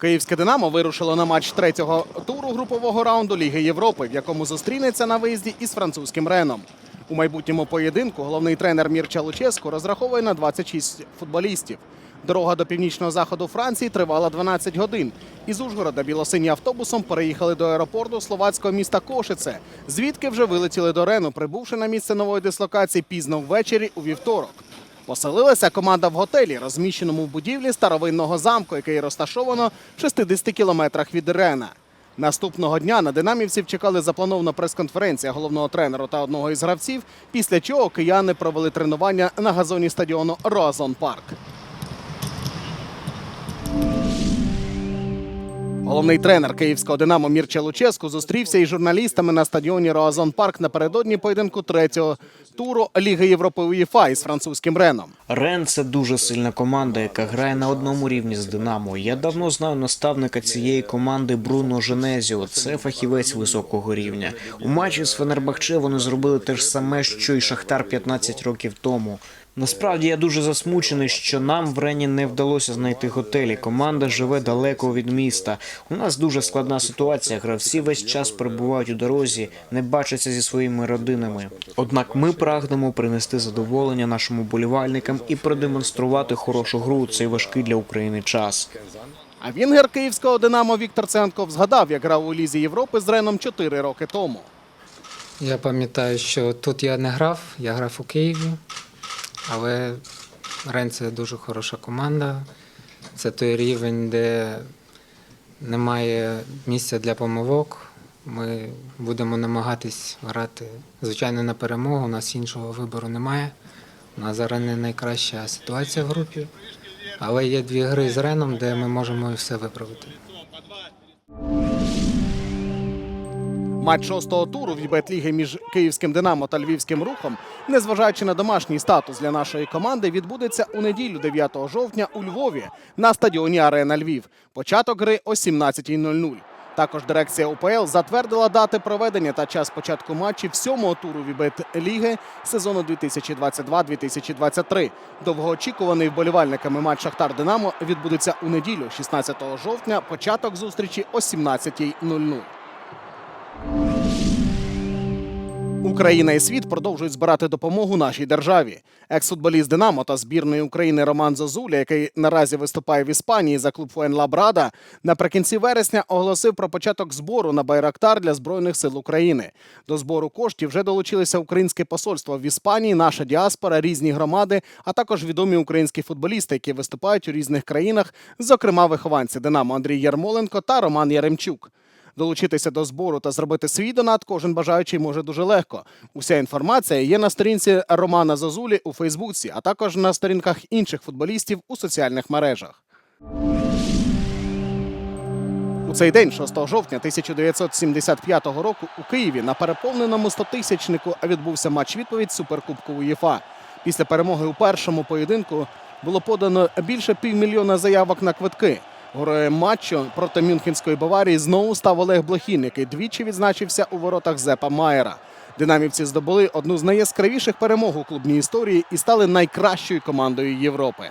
Київське Динамо вирушило на матч третього туру групового раунду Ліги Європи, в якому зустрінеться на виїзді із французьким Реном. У майбутньому поєдинку головний тренер Мірча Луческо розраховує на 26 футболістів. Дорога до північного заходу Франції тривала 12 годин. Із Ужгорода білосині автобусом переїхали до аеропорту словацького міста Кошице, звідки вже вилетіли до Рену, прибувши на місце нової дислокації пізно ввечері у вівторок. Поселилася команда в готелі, розміщеному в будівлі старовинного замку, який розташовано в 60 кілометрах від Рена. Наступного дня на динамівців чекали запланована прес-конференція головного тренера та одного із гравців, після чого кияни провели тренування на газоні стадіону Розон Парк. Головний тренер київського Динамо Мірча Луческу зустрівся із журналістами на стадіоні Роазон Парк напередодні поєдинку третього туру Ліги Європи УЄФА із французьким Реном. Рен це дуже сильна команда, яка грає на одному рівні з Динамо. Я давно знаю наставника цієї команди Бруно Женезіо. Це фахівець високого рівня. У матчі з Фенербахче вони зробили те ж саме, що й Шахтар 15 років тому. Насправді я дуже засмучений, що нам в Рені не вдалося знайти готелі. Команда живе далеко від міста. У нас дуже складна ситуація. Гравці весь час перебувають у дорозі, не бачаться зі своїми родинами. Однак ми прагнемо принести задоволення нашим уболівальникам і продемонструвати хорошу гру цей важкий для України час. А вінгер київського Динамо Віктор Ценков згадав, як грав у Лізі Європи з Реном 4 роки тому. Я пам'ятаю, що тут я не грав, я грав у Києві, але Рен це дуже хороша команда. Це той рівень, де немає місця для помилок. Ми будемо намагатись грати, звичайно, на перемогу. У нас іншого вибору немає. У нас зараз не найкраща ситуація в групі, але є дві гри з Реном, де ми можемо все виправити. Матч шостого туру в ліги між київським Динамо та львівським рухом, незважаючи на домашній статус для нашої команди, відбудеться у неділю 9 жовтня у Львові на стадіоні Арена Львів. Початок гри о 17.00. Також дирекція УПЛ затвердила дати проведення та час початку матчів сьомого туру Вібет Ліги сезону 2022-2023. Довгоочікуваний вболівальниками матч Шахтар Динамо відбудеться у неділю, 16 жовтня. Початок зустрічі о 17.00. Україна і світ продовжують збирати допомогу нашій державі. Екс-футболіст Динамо та збірної України Роман Зозуля, який наразі виступає в Іспанії за клуб Фуенлабрада, наприкінці вересня оголосив про початок збору на Байрактар для збройних сил України. До збору коштів вже долучилися українське посольство в Іспанії, наша діаспора, різні громади, а також відомі українські футболісти, які виступають у різних країнах, зокрема вихованці Динамо Андрій Ярмоленко та Роман Яремчук. Долучитися до збору та зробити свій донат кожен бажаючий може дуже легко. Уся інформація є на сторінці Романа Зозулі у Фейсбуці, а також на сторінках інших футболістів у соціальних мережах. У цей день, 6 жовтня 1975 року, у Києві на переповненому стотисячнику відбувся матч відповідь Суперкубку УЄФА. Після перемоги у першому поєдинку було подано більше півмільйона заявок на квитки. Матчу проти Мюнхенської Баварії знову став Олег Блохін, який двічі відзначився у воротах Зепа Майера. Динамівці здобули одну з найяскравіших перемог у клубній історії і стали найкращою командою Європи.